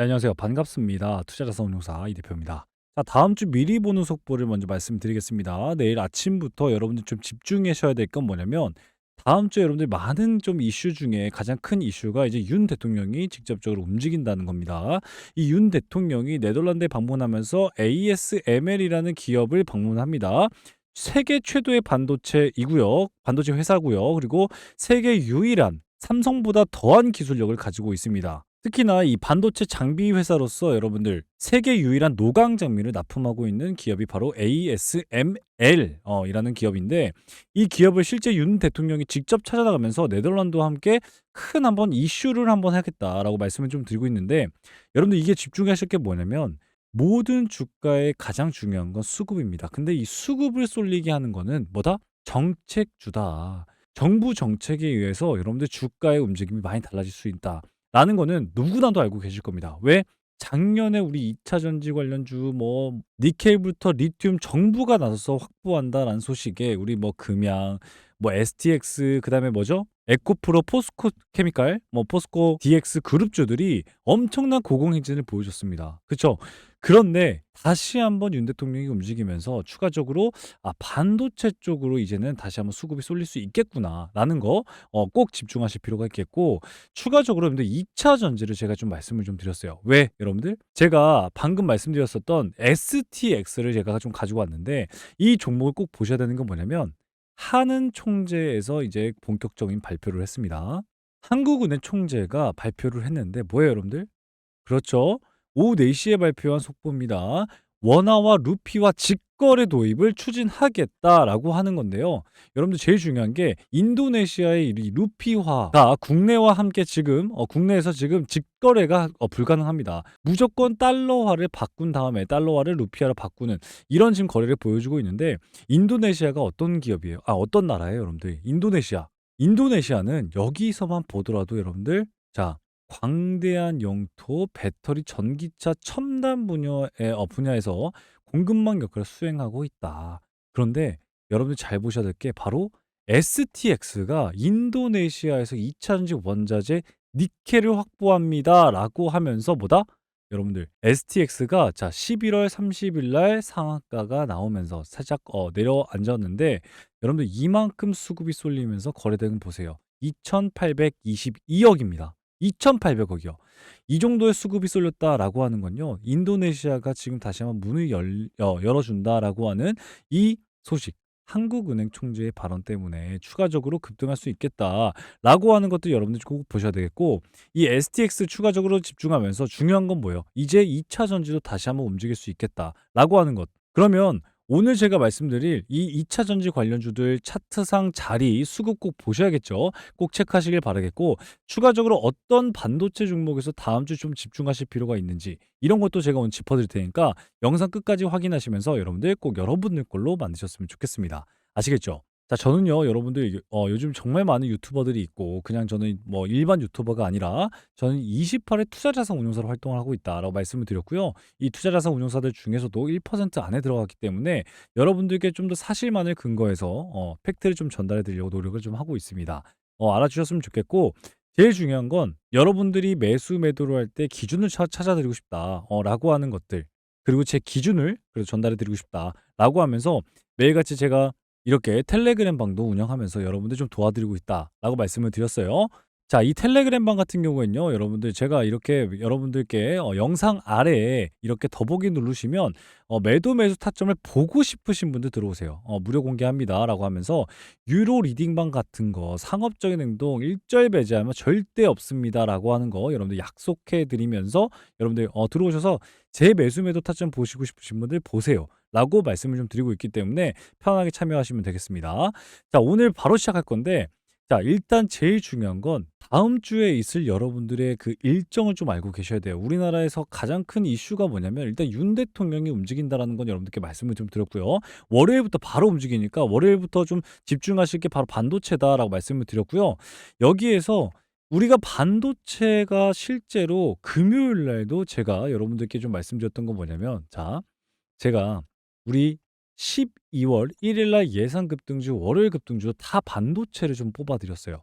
네, 안녕하세요. 반갑습니다. 투자자산운용사 이 대표입니다. 자, 다음 주 미리 보는 속보를 먼저 말씀드리겠습니다. 내일 아침부터 여러분들 좀 집중하셔야 될 건 뭐냐면 다음 주에 여러분들 많은 좀 이슈 중에 가장 큰 이슈가 이제 윤 대통령이 직접적으로 움직인다는 겁니다. 이 윤 대통령이 네덜란드에 방문하면서 ASML이라는 기업을 방문합니다. 세계 최도의 반도체이고요. 반도체 회사고요. 그리고 세계 유일한 삼성보다 더한 기술력을 가지고 있습니다. 특히나 이 반도체 장비 회사로서 여러분들 세계 유일한 노광 장비를 납품하고 있는 기업이 바로 ASML 어, 이라는 기업인데 이 기업을 실제 윤 대통령이 직접 찾아나가면서 네덜란드와 함께 큰 한번 이슈를 한번 하겠다라고 말씀을 좀 드리고 있는데 여러분들 이게 집중하실 게 뭐냐면 모든 주가의 가장 중요한 건 수급입니다. 근데 이 수급을 쏠리게 하는 거는 뭐다? 정책주다. 정부 정책에 의해서 여러분들 주가의 움직임이 많이 달라질 수 있다. 라는 거는 누구나도 알고 계실 겁니다. 왜? 작년에 우리 2차 전지 관련주 뭐 니켈부터 리튬 정부가 나서서 확보한다라는 소식에 우리 뭐 금양, 뭐 STX 그다음에 뭐죠? 에코프로, 포스코 케미칼, 뭐 포스코 DX 그룹주들이 엄청난 고공행진을 보여줬습니다. 그쵸? 그런데 다시 한번 윤 대통령이 움직이면서 추가적으로 아 반도체 쪽으로 이제는 다시 한번 수급이 쏠릴 수 있겠구나라는 거 어 꼭 집중하실 필요가 있겠고 추가적으로 여러분들 2 차 전지를 제가 좀 말씀을 좀 드렸어요. 왜 여러분들? 제가 방금 말씀드렸었던 STX를 제가 좀 가지고 왔는데 이 종목을 꼭 보셔야 되는 건 뭐냐면 한은 총재에서 이제 본격적인 발표를 했습니다. 한국은행 총재가 발표를 했는데 뭐예요, 여러분들? 그렇죠. 오후 4시에 발표한 속보입니다. 원화와 루피와 직거래 도입을 추진하겠다라고 하는 건데요. 여러분들 제일 중요한 게 인도네시아의 이 루피화가 국내와 함께 지금 어, 국내에서 지금 직거래가 어, 불가능합니다. 무조건 달러화를 바꾼 다음에 달러화를 루피화로 바꾸는 이런 지금 거래를 보여주고 있는데 인도네시아가 어떤 기업이에요? 아 어떤 나라예요, 여러분들? 인도네시아. 인도네시아는 여기서만 보더라도 여러분들 자 광대한 영토, 배터리, 전기차, 첨단 분야의 어, 분야에서 공급망 역할을 수행하고 있다. 그런데 여러분들 잘 보셔야 될 게 바로 STX가 인도네시아에서 2차 전지 원자재 니켈을 확보합니다라고 하면서 뭐다? 여러분들 STX가 자 11월 30일 날 상한가가 나오면서 살짝 어, 내려앉았는데 여러분들 이만큼 수급이 쏠리면서 거래대금 보세요. 2,822억입니다. 2,800억이요. 이 정도의 수급이 쏠렸다라고 하는 건요. 인도네시아가 지금 다시 한번 문을 열, 어, 열어준다라고 하는 이 소식. 한국은행 총재의 발언 때문에 추가적으로 급등할 수 있겠다라고 하는 것도 여러분들 꼭 보셔야 되겠고 이 STX 추가적으로 집중하면서 중요한 건 뭐예요? 이제 2차 전지도 다시 한번 움직일 수 있겠다라고 하는 것. 그러면 오늘 제가 말씀드릴 이 2차 전지 관련주들 차트상 자리 수급 꼭 보셔야겠죠. 꼭 체크하시길 바라겠고 추가적으로 어떤 반도체 종목에서 다음 주 좀 집중하실 필요가 있는지 이런 것도 제가 오늘 짚어드릴 테니까 영상 끝까지 확인하시면서 여러분들 꼭 여러분들 걸로 만드셨으면 좋겠습니다. 아시겠죠? 자, 저는요, 여러분들, 어, 요즘 정말 많은 유튜버들이 있고, 그냥 저는 뭐 일반 유튜버가 아니라, 저는 28의 투자자산 운용사로 활동을 하고 있다라고 말씀을 드렸고요. 이 투자자산 운용사들 중에서도 1% 안에 들어갔기 때문에 여러분들께 좀 더 사실만을 근거해서, 어, 팩트를 좀 전달해 드리려고 노력을 좀 하고 있습니다. 어, 알아주셨으면 좋겠고, 제일 중요한 건 여러분들이 매수 매도를 할 때 기준을 차, 찾아드리고 싶다. 어, 라고 하는 것들. 그리고 제 기준을 그래서 전달해 드리고 싶다. 라고 하면서 매일같이 제가 이렇게 텔레그램 방도 운영하면서 여러분들 좀 도와드리고 있다라고 말씀을 드렸어요. 자, 이 텔레그램 방 같은 경우에는요, 여러분들 제가 이렇게 여러분들께 어, 영상 아래에 이렇게 더보기 누르시면 어, 매도 매수 타점을 보고 싶으신 분들 들어오세요. 어, 무료 공개합니다라고 하면서 유로 리딩방 같은 거 상업적인 행동 일절 배제하면 절대 없습니다라고 하는 거 여러분들 약속해 드리면서 여러분들 어, 들어오셔서 제 매수 매도 타점 보시고 싶으신 분들 보세요. 라고 말씀을 좀 드리고 있기 때문에 편하게 참여하시면 되겠습니다. 자, 오늘 바로 시작할 건데 자, 일단 제일 중요한 건 다음 주에 있을 여러분들의 그 일정을 좀 알고 계셔야 돼요. 우리나라에서 가장 큰 이슈가 뭐냐면 일단 윤 대통령이 움직인다라는 건 여러분들께 말씀을 좀 드렸고요. 월요일부터 바로 움직이니까 월요일부터 좀 집중하실 게 바로 반도체다라고 말씀을 드렸고요. 여기에서 우리가 반도체가 실제로 금요일 날도 제가 여러분들께 좀 말씀드렸던 건 뭐냐면 자, 제가 우리 12월 1일 날 예상 급등주, 월요일 급등주 다 반도체를 좀 뽑아 드렸어요.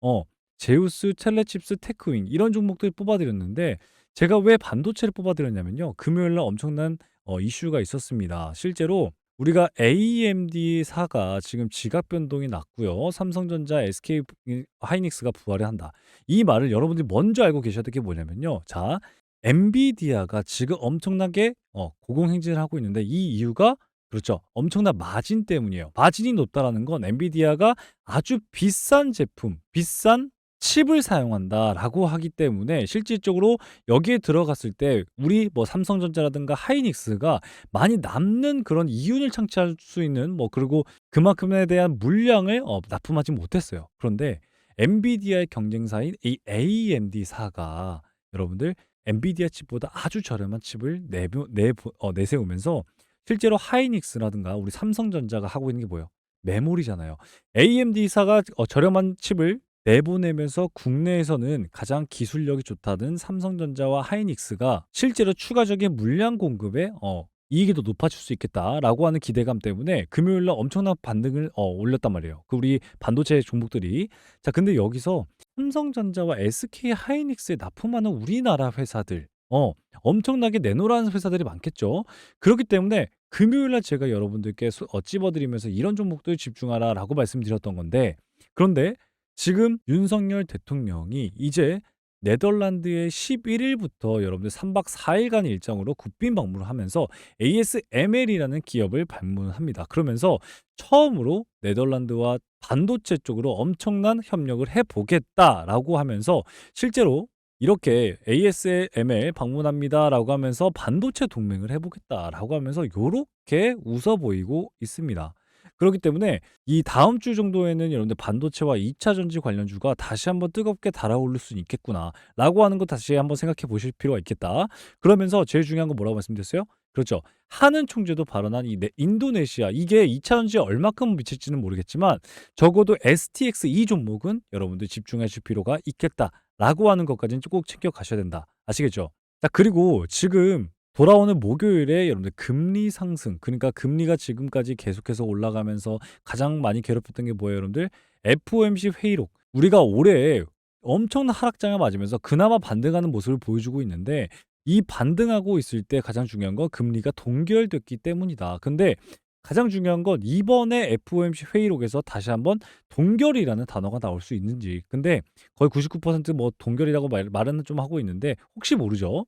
어, 제우스, 텔레칩스, 테크윈 이런 종목들 뽑아 드렸는데 제가 왜 반도체를 뽑아 드렸냐면요. 금요일 날 엄청난 어 이슈가 있었습니다. 실제로 우리가 AMD사가 지금 지각 변동이 났고요. 삼성전자, SK 이 하이닉스가 부활을 한다. 이 말을 여러분들이 먼저 알고 계셔야 될 게 뭐냐면요. 자, 엔비디아가 지금 엄청나게 어 고공행진을 하고 있는데 이 이유가 그렇죠. 엄청난 마진 때문이에요. 마진이 높다라는 건 엔비디아가 아주 비싼 제품, 비싼 칩을 사용한다라고 하기 때문에 실질적으로 여기에 들어갔을 때 우리 뭐 삼성전자라든가 하이닉스가 많이 남는 그런 이윤을 창출할 수 있는 뭐 그리고 그만큼에 대한 물량을 어 납품하지 못했어요. 그런데 엔비디아의 경쟁사인 이 AMD사가 여러분들 엔비디아 칩보다 아주 저렴한 칩을 내부 내어 내세우면서 실제로 하이닉스라든가 우리 삼성전자가 하고 있는 게 뭐예요? 메모리잖아요. AMD사가 어 저렴한 칩을 내보내면서 국내에서는 가장 기술력이 좋다는 삼성전자와 하이닉스가 실제로 추가적인 물량 공급에 어 이익이 더 높아질 수 있겠다라고 하는 기대감 때문에 금요일 날 엄청난 반등을 어 올렸단 말이에요. 그 우리 반도체 종목들이. 자, 근데 여기서 삼성전자와 SK 하이닉스에 납품하는 우리나라 회사들 어 엄청나게 내놓으라는 회사들이 많겠죠. 그렇기 때문에 금요일 날 제가 여러분들께 소어 찝어 드리면서 "이런 종목들 집중하라."라고 말씀드렸던 건데 그런데 지금 윤석열 대통령이 이제 네덜란드에 11 일부터 여러분들 3박 4 일간 일정으로 국빈 방문을 하면서 ASML이라는 기업을 방문합니다. 그러면서 처음으로 네덜란드와 반도체 쪽으로 엄청난 협력을 해 보겠다라고 하면서 실제로 이렇게 "ASML 방문합니다."라고 하면서 "반도체 동맹을 해 보겠다."라고 하면서 요렇게 웃어 보이고 있습니다. 그렇기 때문에 이 다음 주 정도에는 여러분들 '반도체와 2차 전지 관련주가 다시 한번 뜨겁게 달아오를 수는 있겠구나.'라고 하는 거 다시 한번 생각해 보실 필요가 있겠다. 그러면서 제일 중요한 건 뭐라고 말씀드렸어요? 그렇죠. 하는 총재도 발언한 이네 인도네시아 이게 2차 전지에 얼마큼 미칠지는 모르겠지만 적어도 STX 이 종목은 여러분들 집중하실 필요가 있겠다 라고 하는 것까지는 꼭 챙겨 가셔야 된다. 아시겠죠? 자 그리고 지금 돌아오는 목요일에 여러분들 금리 상승 그러니까 금리가 지금까지 계속해서 올라가면서 가장 많이 괴롭혔던 게 뭐예요, 여러분들? FOMC 회의록. 우리가 올해 엄청난 하락장을 맞으면서 그나마 반등하는 모습을 보여주고 있는데 이 반등하고 있을 때 가장 중요한 건 금리가 동결됐기 때문이다. 근데 가장 중요한 건 이번에 FOMC 회의록에서 다시 한번 동결이라는 단어가 나올 수 있는지. 근데 거의 99%뭐 동결이라고 말 말은 좀 하고 있는데 혹시 모르죠.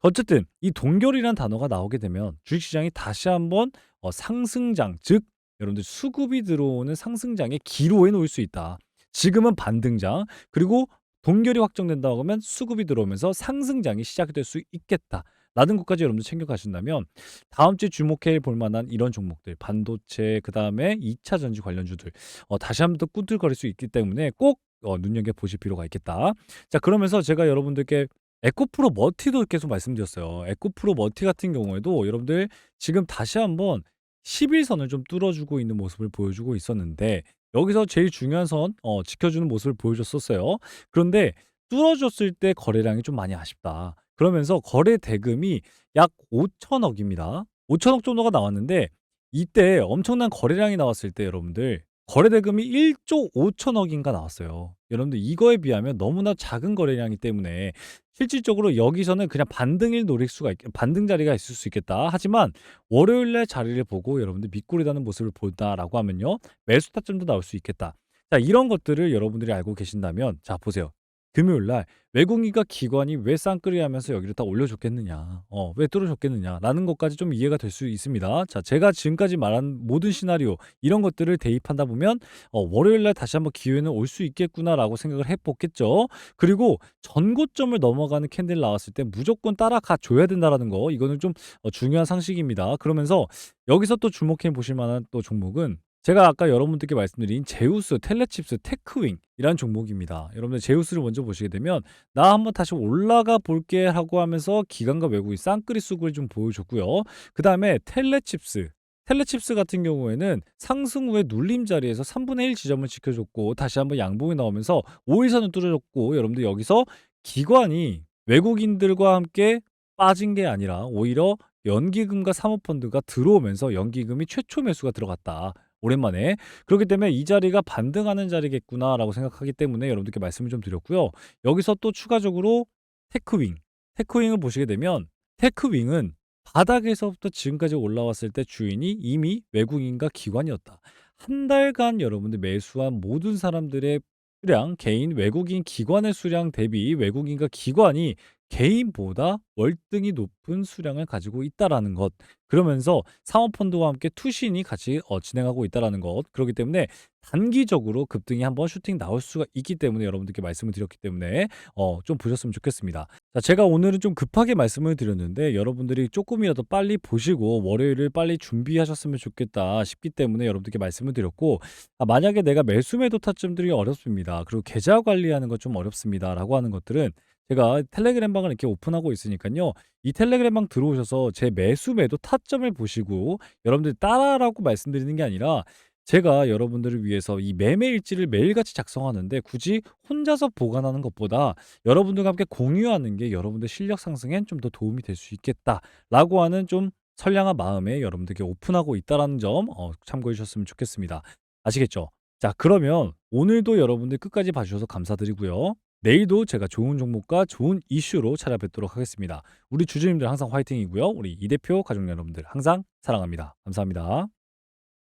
어쨌든 이 동결이라는 단어가 나오게 되면 주식시장이 다시 한번 어 상승장 즉 여러분들 수급이 들어오는 상승장의 기로에 놓일 수 있다. 지금은 반등장 그리고 동결이 확정된다고 하면 수급이 들어오면서 상승장이 시작이 될수 있겠다. 라는 것까지 여러분들 챙겨 가신다면 다음 주에 주목해 볼 만한 이런 종목들 반도체 그 다음에 2차 전지 관련주들 어 다시 한번 더 꿈틀거릴 수 있기 때문에 꼭 어 눈여겨 보실 필요가 있겠다. 자 그러면서 제가 여러분들께 에코프로 머티도 계속 말씀드렸어요. 에코프로 머티 같은 경우에도 여러분들 지금 다시 한번 11 선을 좀 뚫어 주고 있는 모습을 보여주고 있었는데 여기서 제일 중요한 선 어 지켜주는 모습을 보여줬었어요. 그런데 뚫어줬을 때 거래량이 좀 많이 아쉽다. 그러면서 거래 대금이 약 5천억 입니다. 5천억 정도가 나왔는데 이때 엄청난 거래량이 나왔을 때 여러분들 거래 대금이 1조 5천억 인가 나왔어요. 여러분들 이거에 비하면 너무나 작은 거래량이기 때문에 실질적으로 여기서는 그냥 반등일 노릴 수가 있 반등 자리가 있을 수 있겠다. 하지만 월요일 날 자리를 보고 여러분들 밑꼬리 다는 모습을 본다라고 하면요. 매수 타점도 나올 수 있겠다. 자 이런 것들을 여러분들이 알고 계신다면 자 보세요. 금요일 날 외국인과 기관이 왜 쌍끌이 하면서 여기를 다 올려줬겠느냐, 어, 왜 뚫어줬겠느냐라는 것까지 좀 이해가 될 수 있습니다. 자, 제가 지금까지 말한 모든 시나리오 이런 것들을 대입한다 보면 어, 월요일 날 다시 한번 기회는 올 수 있겠구나라고 생각을 해보겠죠. 그리고 전고점을 넘어가는 캔들 나왔을 때 무조건 따라가 줘야 된다라는 거 이거는 좀 어, 중요한 상식입니다. 그러면서 여기서 또 주목해 보실 만한 또 종목은 제가 아까 여러분들께 말씀드린 제우스, 텔레칩스, 테크윙이라는 종목입니다. 여러분들 제우스를 먼저 보시게 되면 나 한번 다시 올라가 볼게 하고 하면서 기관과 외국인 쌍끌이 쑥을 좀 보여줬고요. 그 다음에 텔레칩스. 텔레칩스 같은 경우에는 상승 후에 눌림 자리에서 3분의 1 지점을 지켜줬고 다시 한번 양봉이 나오면서 5일선을 뚫어줬고 여러분들 여기서 기관이 외국인들과 함께 빠진 게 아니라 오히려 연기금과 사모펀드가 들어오면서 연기금이 최초 매수가 들어갔다. 오랜만에. 그렇기 때문에 '이 자리가 반등하는 자리겠구나.'라고 생각하기 때문에 여러분들께 말씀을 좀 드렸고요. 여기서 또 추가적으로 테크윙 테크윙을 보시게 되면 테크윙은 바닥에서부터 지금까지 올라왔을 때 주인이 이미 외국인과 기관이었다. 한 달간 여러분들 매수한 모든 사람들의 수량, 개인 외국인 기관의 수량 대비 외국인과 기관이 개인보다 월등히 높은 수량을 가지고 있다라는 것. 그러면서 사모펀드와 함께 투신이 같이 어, 진행하고 있다라는 것. 그렇기 때문에 단기적으로 급등이 한번 슈팅 나올 수가 있기 때문에 여러분들께 말씀을 드렸기 때문에 어, 좀 보셨으면 좋겠습니다. 자, 제가 오늘은 좀 급하게 말씀을 드렸는데 여러분들이 조금이라도 빨리 보시고 월요일을 빨리 준비하셨으면 좋겠다 싶기 때문에 여러분들께 말씀을 드렸고 아, 만약에 내가 매수 매도 타점들이 어렵습니다. 그리고 계좌 관리하는 것 좀 어렵습니다라고 하는 것들은 제가 텔레그램 방을 이렇게 오픈하고 있으니까요. 이 텔레그램 방 들어오셔서 제 매수 매도 타점을 보시고 여러분들이 따라라고 말씀드리는 게 아니라 제가 여러분들을 위해서 이 매매 일지를 매일같이 작성하는데 굳이 혼자서 보관하는 것보다 여러분들과 함께 공유하는 게 여러분들 실력 상승엔 좀 더 도움이 될 수 있겠다라고 하는 좀 선량한 마음에 여러분들께 오픈하고 있다라는 점 어, 참고해 주셨으면 좋겠습니다. 아시겠죠? 자, 그러면 오늘도 여러분들 끝까지 봐주셔서 감사드리고요. 내일도 제가 좋은 종목과 좋은 이슈로 찾아뵙도록 하겠습니다. 우리 주주님들 항상 화이팅이고요. 우리 이 대표 가족 여러분들 항상 사랑합니다. 감사합니다.